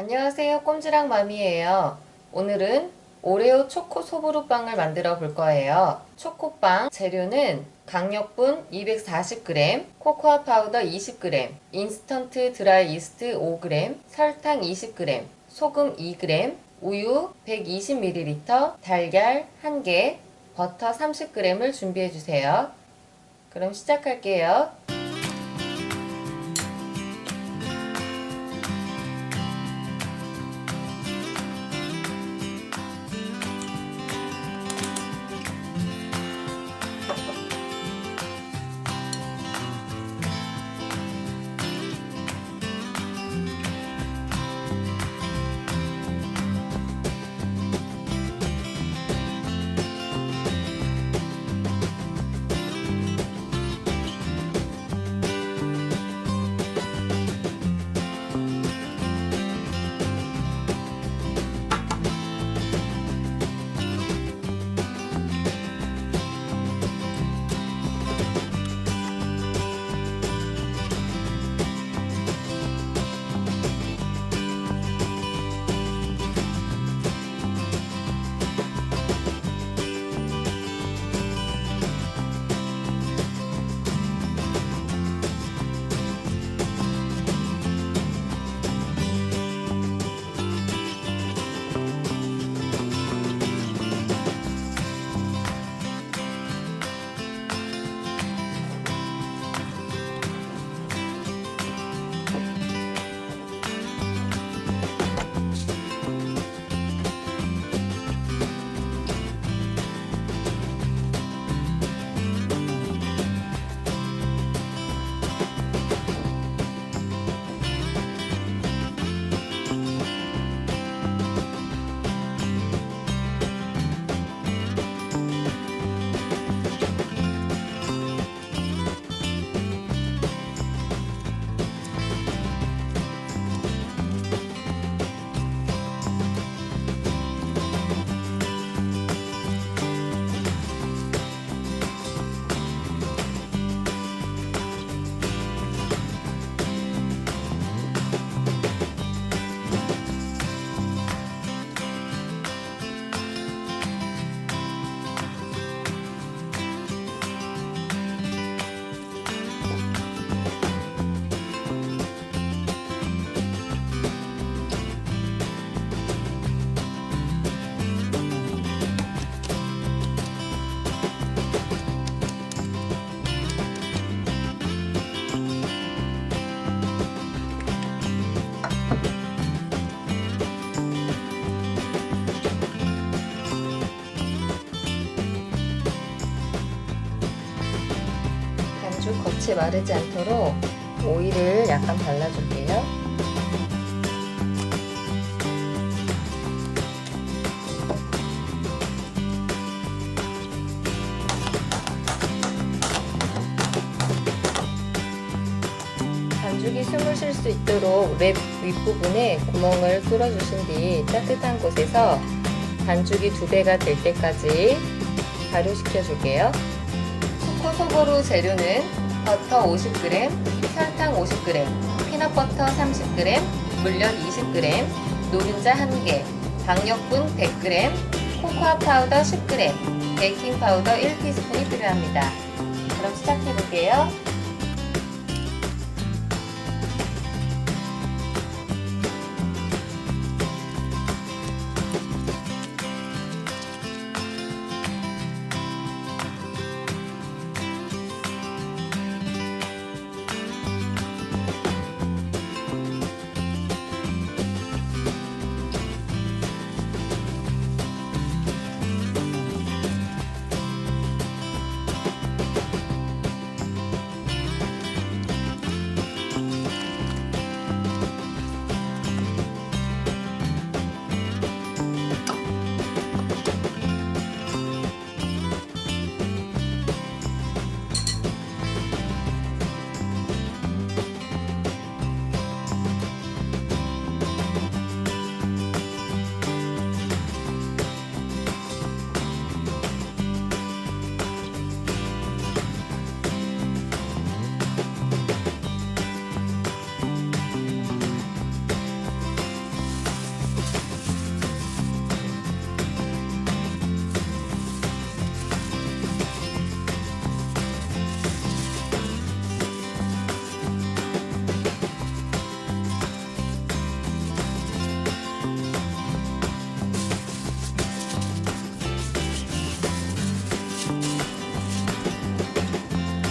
안녕하세요. 꼼지랑 맘이에요. 오늘은 오레오 초코 소보루빵을 만들어 볼 거예요. 초코빵 재료는 강력분 240g, 코코아 파우더 20g, 인스턴트 드라이 이스트 5g, 설탕 20g, 소금 2g, 우유 120ml, 달걀 1개, 버터 30g을 준비해 주세요. 그럼 시작할게요. 반죽 겉이 마르지 않도록 오일을 약간 발라줄게요. 반죽이 숨을 쉴 수 있도록 랩 윗부분에 구멍을 뚫어주신 뒤 따뜻한 곳에서 반죽이 두 배가 될 때까지 발효시켜 줄게요. 초코소보루 재료는 버터 50g, 설탕 50g, 피넛버터 30g, 물엿 20g, 노른자 1개, 박력분 100g, 코코아 파우더 10g, 베이킹 파우더 1티스푼이 필요합니다. 그럼 시작해 볼게요.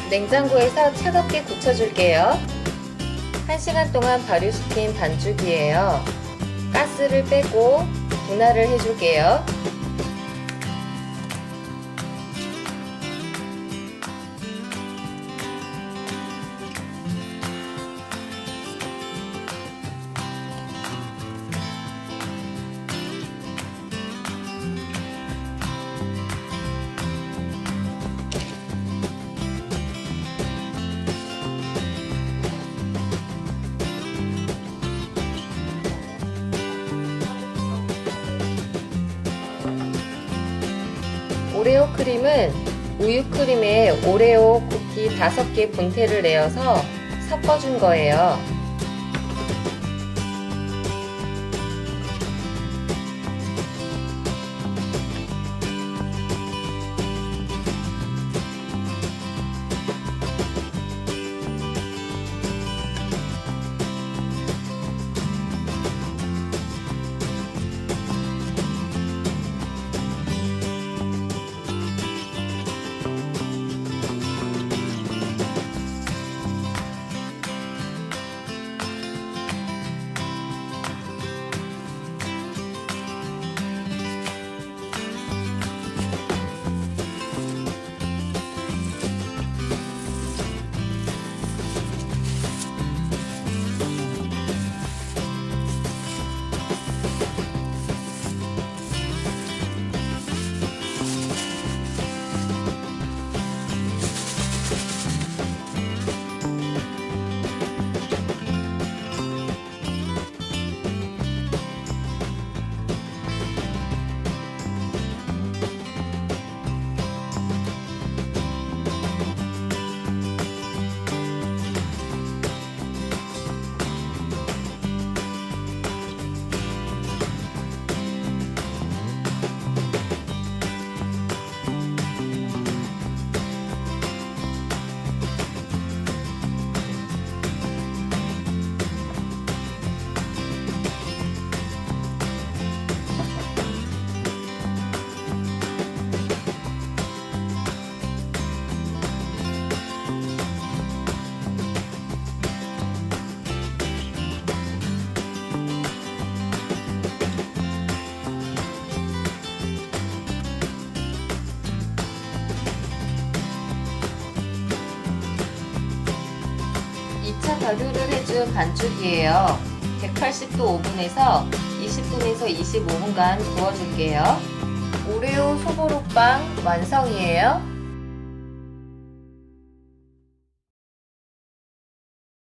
냉장고에서 차갑게 굳혀줄게요. 1시간 동안 발효시킨 반죽이에요. 가스를 빼고 분할을 해줄게요. 오레오 크림은 우유 크림에 오레오 쿠키 5개 분태를 내어서 섞어준 거예요. 이차 발효를 해준 반죽이에요. 180도 오븐에서 20분에서 25분간 구워줄게요. 오레오 소보루빵 완성이에요.